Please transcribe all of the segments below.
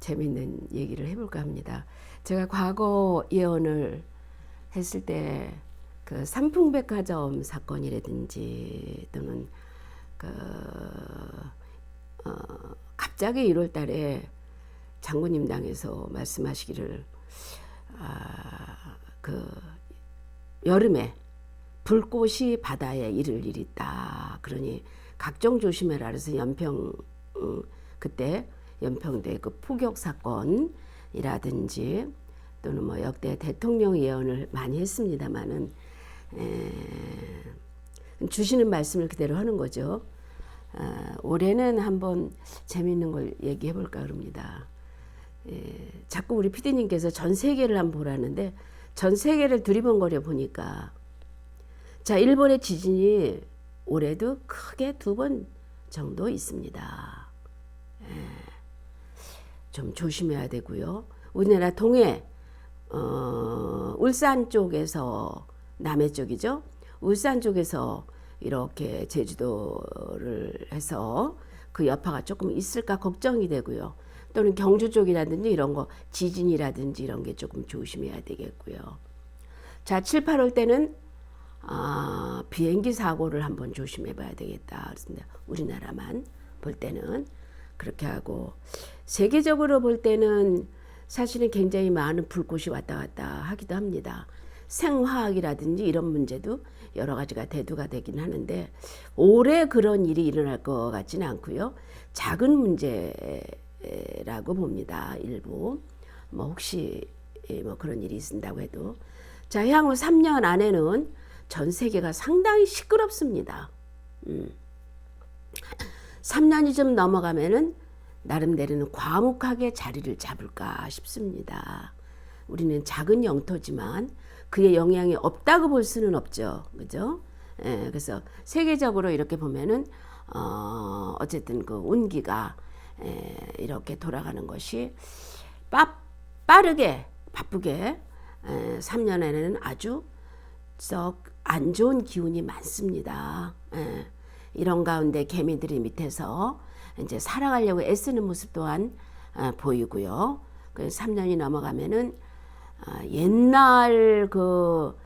재밌는 얘기를 해볼까 합니다. 제가 과거 예언을 했을 때 그 삼풍백화점 사건이라든지 또는 그 어, 갑자기 1월 달에 장군님 당에서 말씀하시기를 아, 그 여름에 불꽃이 바다에 이를 일이 있다. 그러니 각종 조심해라. 그래서 연평 음, 그때 연평대 그 포격 사건이라든지 또는 뭐 역대 대통령 예언을 많이 했습니다마는 에, 주시는 말씀을 그대로 하는 거죠. 아, 올해는 한번 재미있는 걸 얘기해 볼까 그럽니다. 예, 자꾸 우리 피디님께서 전 세계를 한번 보라는데 전 세계를 두리번거려 보니까 자 일본의 지진이 올해도 크게 두 번 정도 있습니다. 예, 좀 조심해야 되고요. 우리나라 동해 어, 울산 쪽에서 남해 쪽이죠. 울산 쪽에서 이렇게 제주도를 해서 그 여파가 조금 있을까 걱정이 되고요. 또는 경주 쪽이라든지 이런 거 지진이라든지 이런 게 조금 조심해야 되겠고요. 자, 7, 8월 때는 아, 비행기 사고를 한번 조심해 봐야 되겠다. 우리나라만 볼 때는 그렇게 하고 세계적으로 볼 때는 사실은 굉장히 많은 불꽃이 왔다 갔다 하기도 합니다. 생화학이라든지 이런 문제도 여러 가지가 대두가 되긴 하는데 올해 그런 일이 일어날 것 같지는 않고요. 작은 문제라고 봅니다. 일부 뭐 혹시 뭐 그런 일이 있는다고 해도 자 향후 3년 안에는 전 세계가 상당히 시끄럽습니다. 음. 3년이 좀 넘어가면은 나름대로는 과묵하게 자리를 잡을까 싶습니다. 우리는 작은 영토지만 그의 영향이 없다고 볼 수는 없죠. 그죠? 예, 그래서 세계적으로 이렇게 보면은 어, 어쨌든 그 운기가 에, 이렇게 돌아가는 것이 빠, 빠르게 바쁘게 에, 3년 에는 아주 썩 안 좋은 기운이 많습니다. 에, 이런 가운데 개미들이 밑에서 이제 살아가려고 애쓰는 모습 또한 어, 보이고요. 그 3년이 넘어가면은 어, 옛날 그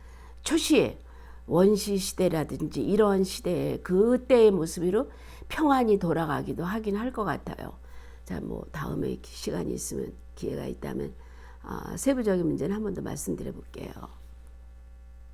초시 원시 시대라든지 이런 시대 그때의 모습으로 평안이 돌아가기도 하긴 할 것 같아요. 자, 뭐 다음에 시간이 있으면 기회가 있다면 어, 세부적인 문제는 한 번 더 말씀드려 볼게요.